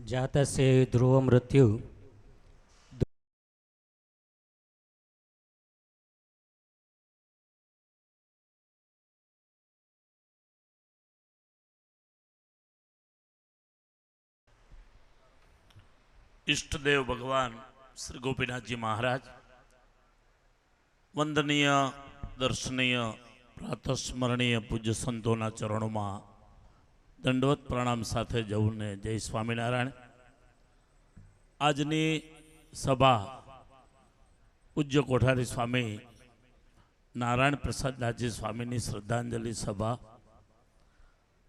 जात से ध्रुव मृत्यु। इष्टदेव भगवान श्री गोपीनाथ जी महाराज, वंदनीय, दर्शनीय, प्रातस्मरणीय पूज्य संतों चरणों में દંડવત પ્રણામ સાથે જવું ને જય સ્વામિનારાયણ. આજની સભા પૂજ્ય કોઠારી સ્વામી નારાયણ પ્રસાદનાથજી સ્વામીની શ્રદ્ધાંજલિ સભા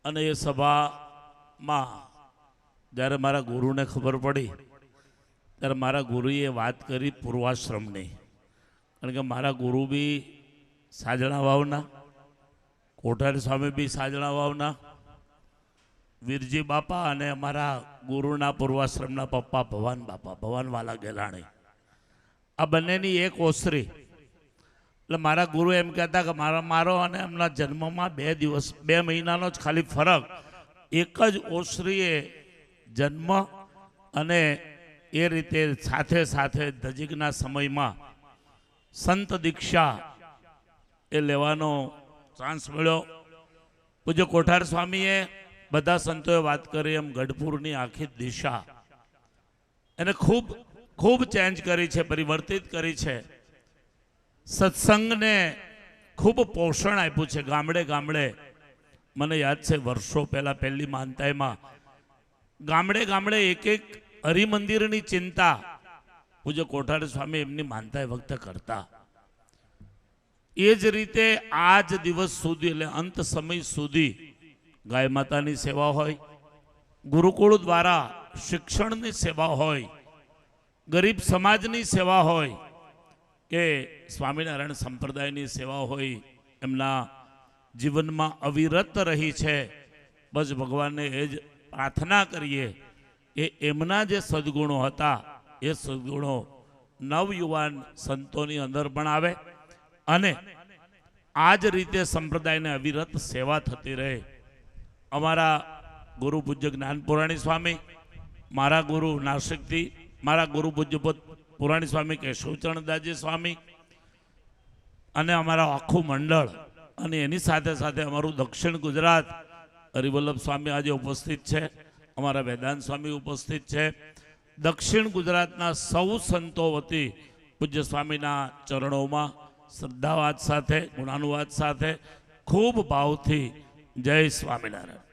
અને એ સભામાં જ્યારે મારા ગુરુને ખબર પડી, ત્યારે મારા ગુરુએ વાત કરી પૂર્વાશ્રમની. કારણ કે મારા ગુરુ બી સાજણા વાવના, કોઠારી સ્વામી બી સાજણા વાવના વીરજી બાપા અને અમારા ગુરુના પૂર્વાશ્રમના પપ્પા ભવાન બાપા ભવાનવાલા ગેલાણી. આ બંનેની એક ઓસરી. એટલે મારા ગુરુ એમ કહેતા કે મારા, મારો અને એમના જન્મમાં બે દિવસ, બે મહિનાનો જ ખાલી ફરક. એક જ ઓસરીએ જન્મ અને એ રીતે સાથે સાથે નજીકના સમયમાં સંત દીક્ષા એ લેવાનો ચાન્સ મળ્યો. પૂજ્ય કોઠાર સ્વામીએ બધા સંતોએ વાત કરી એમ ગઢપુરની આખી દિશા. એને ખૂબ ખૂબ ચેન્જ કરી છે, પરિવર્તિત કરી છે. સત્સંગને ખૂબ પોષણ આપ્યું છે, ગામડે ગામડે. મને યાદ છે, વર્ષો પહેલા પહેલી માનતાઈમાં ગામડે ગામડે એક એક હરિમંદિરની ચિંતા પૂજ્ય કોઠારી સ્વામી એમની માનતા વખતે કરતા. એ જ રીતે આજ દિવસ સુધી, એટલે અંત સમય સુધી ગાય માતાની સેવા હોય, ગુરુકુળ દ્વારા શિક્ષણની સેવા હોય, ગરીબ સમાજની સેવા હોય, કે સ્વામિનારાયણ સંપ્રદાયની સેવા હોય, એમના જીવનમાં અવિરત રહી છે, બસ ભગવાનને એ જ પ્રાર્થના કરીએ કે એમના જે સદગુણો હતા, એ સદગુણો નવયુવાન સંતોની અંદર પણ આવે અને આ જ રીતે સંપ્રદાયને અવિરત સેવા થતી રહે. અમારા ગુરુ પૂજ્ય જ્ઞાન પુરાણી સ્વામી, મારા ગુરુ નાસિકથી, મારા ગુરુ પૂજ્ય પુરાણી સ્વામી કેશવચરણદાસજી સ્વામી અને અમારા આખું મંડળ અને એની સાથે સાથે અમારું દક્ષિણ ગુજરાત હરિવલ્લભ સ્વામી આજે ઉપસ્થિત છે, અમારા વેદાંત સ્વામી ઉપસ્થિત છે. દક્ષિણ ગુજરાતના સૌ સંતો વતી પૂજ્ય સ્વામીના ચરણોમાં શ્રદ્ધાવાદ સાથે, ગુણાનુવાદ સાથે ખૂબ ભાવથી જય સ્વામિનારાયણ.